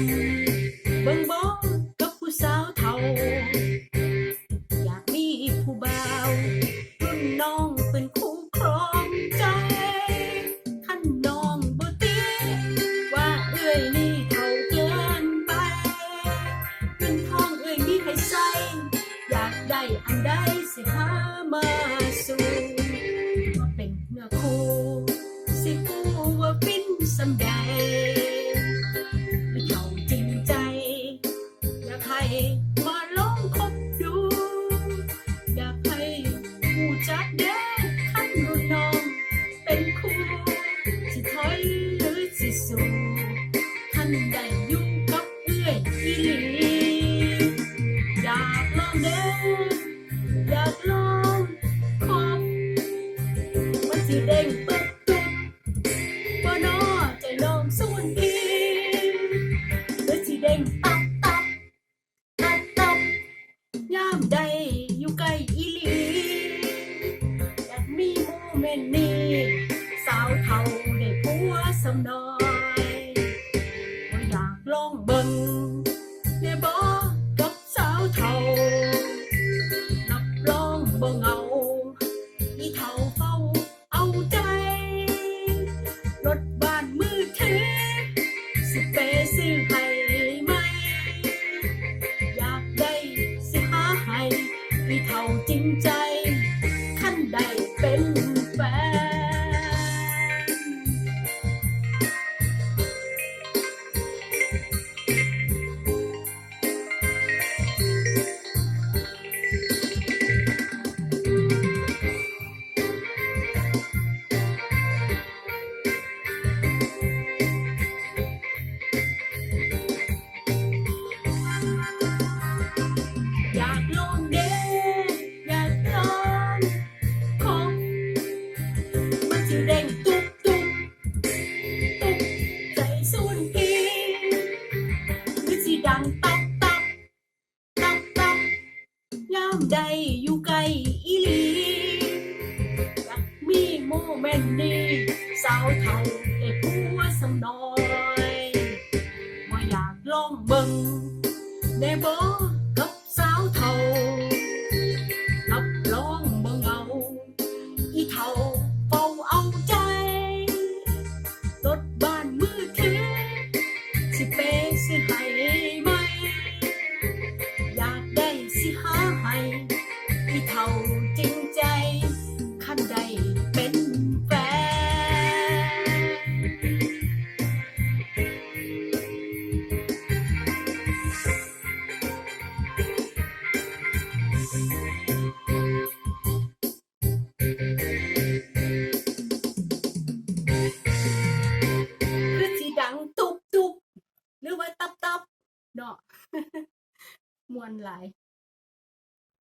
Thank you. ได้ยุ่งกับเอ้ยอีลีอยากลองเด้ออยากลองขอบมันสิเดงปึ๊บปึ๊บบ่นอจน้องส่นอีหรือสิเดงตับตับตับบยามใดอยู่ใกล้อีลีอยากมีโมเมนต์นีสาวเฒ่าได้ผัวสำน ยามใดอยู่ไกลอีหลีอยากมีโมเมนต์นี้สาวเท่าได้ผัวสำน้อยบ่อยากลองเบิ่งได้บ่ วนหลาย